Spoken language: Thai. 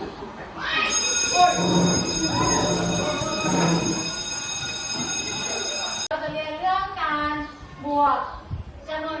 เราจะเรียนเรื่องการบวกจำนวน